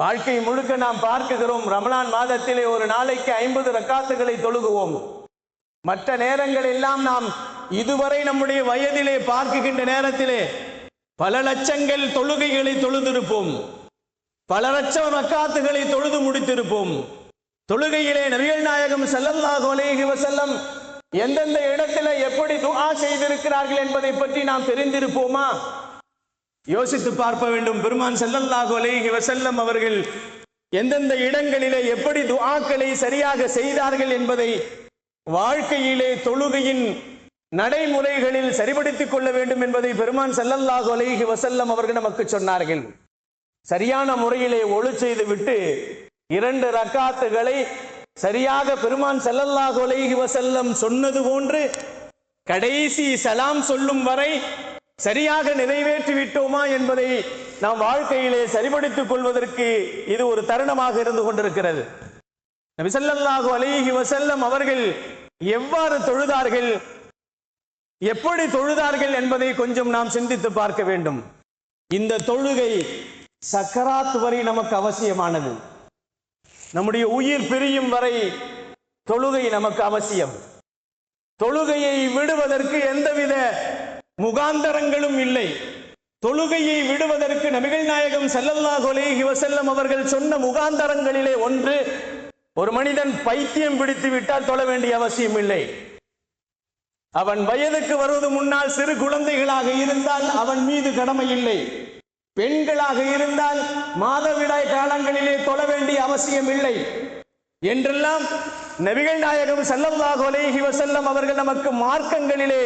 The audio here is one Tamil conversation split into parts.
வாழ்க்கை முழுக்க நாம் பார்க்குகிறோம். ரமலான் மாதத்திலே ஒரு நாளைக்கு ஐம்பது ரக்காத்துகளை தொழுகுவோம். மற்ற நேரங்கள் எல்லாம் நாம் இதுவரை நம்முடைய வயதிலே பார்க்குகின்ற நேரத்திலே பல லட்சங்கள் தொழுகைகளை தொழுதிருப்போம். பல லட்சம் ரக்காத்துகளை தொழுது முடித்திருப்போம். தொழுகையிலே நபிகள் நாயகம் ஸல்லல்லாஹு அலைஹி வஸல்லம் எந்தெந்த இடத்துல எப்படி துஆ செய்திருக்கிறார்கள் என்பதை பற்றி நாம் தெரிந்திருப்போமா? யோசித்து பார்க்க வேண்டும். பெருமான் ஸல்லல்லாஹு அலைஹி வசல்லம் அவர்கள் எந்தெந்த இடங்களிலே எப்படி துஆக்களை சரியாக செய்தார்கள் என்பதை வாழ்க்கையிலே தொழுகையின் நடைமுறைகளில் சரிபடுத்திக் கொள்ள வேண்டும் என்பதை பெருமான் ஸல்லல்லாஹு அலைஹி வசல்லம் அவர்கள் நமக்கு சொன்னார்கள். சரியான முறையிலே ஒழு செய்து விட்டு இரண்டு ரக்காத்துகளை சரியாக பெருமான் ஸல்லல்லாஹு அலைஹி வசல்லம் சொன்னது போன்று கடைசி சலாம் சொல்லும் வரை சரியாக நிறைவேற்றி விட்டோமா என்பதை நாம் வாழ்க்கையிலே சரிபடுத்திக் கொள்வதற்கு இது ஒரு தருணமாக இருந்து கொண்டிருக்கிறது. நபி ஸல்லல்லாஹு வசல்லம் அவர்கள் எவ்வாறு தொழுதார்கள் எப்படி தொழுதார்கள் என்பதை கொஞ்சம் நாம் சிந்தித்து பார்க்க வேண்டும். இந்த தொழுகை சக்கராத் வரை நமக்கு அவசியமானது. நம்முடைய உயிர் பிரியும் வரை தொழுகை நமக்கு அவசியம். தொழுகையை விடுவதற்கு எந்தவித முகாந்தரங்களும் இல்லை. தொழுகையை விடுவதற்கு நபிகள் நாயகம் ஸல்லல்லாஹு அலைஹி வஸல்லம் அவர்கள் சொன்ன முகாந்தரங்களிலே ஒன்று ஒரு மனிதன் பைத்தியம் பிடித்து விட்டால் தொழ வேண்டிய அவசியம் இல்லை. அவன் வயதுக்கு வருவது முன்னால் சிறு குழந்தைகளாக இருந்தால் அவன் மீது கடமை இல்லை. பெண்களாக இருந்தால் மாதவிடாய் காலங்களிலே தொழ வேண்டிய அவசியம் இல்லை. என்றெல்லாம் நபிகள் நாயகம் ஸல்லல்லாஹு அலைஹி வஸல்லம் அவர்கள் நமக்கு மார்க்கங்களிலே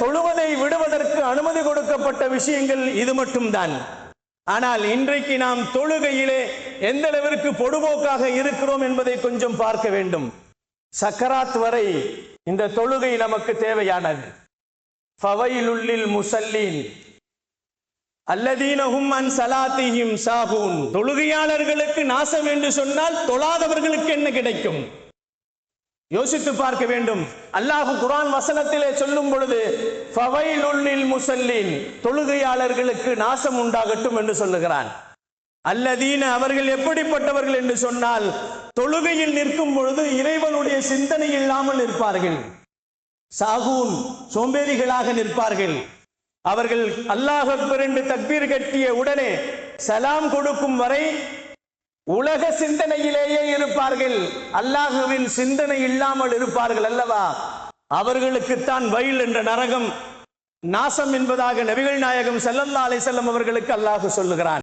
தொழுவதை விடுவதற்கு அனுமதி கொடுக்கப்பட்ட விஷயங்கள் இது மட்டும்தான். ஆனால் இன்றைக்கு நாம் தொழுகையிலே எந்த அளவிற்கு பொடுபோக்காக இருக்கிறோம் என்பதை கொஞ்சம் பார்க்க வேண்டும். சக்கராத் வரை இந்த தொழுகை நமக்கு தேவையானது. ஃபவைலுள்ளில் முசல்லீன். அல்லதீனஹும் அன் சலாத்திஹிம் சாகூன் தொழுகையாளர்களுக்கு நாசம் என்று சொன்னால் தொழாதவர்களுக்கு என்ன கிடைக்கும்? யோசித்து பார்க்க வேண்டும். அல்லாஹ் குரான் வசனத்திலே சொல்லும் பொழுது முசல்லின் தொழுகையாளர்களுக்கு நாசம் உண்டாகட்டும் என்று சொல்லுகிறான். அல்லதீன அவர்கள் எப்படிப்பட்டவர்கள் என்று சொன்னால் தொழுகையில் நிற்கும் பொழுது இறைவனுடைய சிந்தனை இல்லாமல் நிற்பார்கள். சாகூன் சோம்பேறிகளாக நிற்பார்கள். அவர்கள் அல்லாஹ் அக்பர் தக்பீர் கட்டிய உடனே சலாம் கொடுக்கும் வரை உலக சிந்தனையிலேயே இருப்பார்கள். அல்லாஹுவின் சிந்தனை இல்லாமல் இருப்பார்கள் அல்லவா? அவர்களுக்குத்தான் வயல் என்ற நரகம் நாசம் என்பதாக நபிகள் நாயகம் செல்லல்லா அலை செல்லம் அவர்களுக்கு அல்லாஹு சொல்லுகிறான்.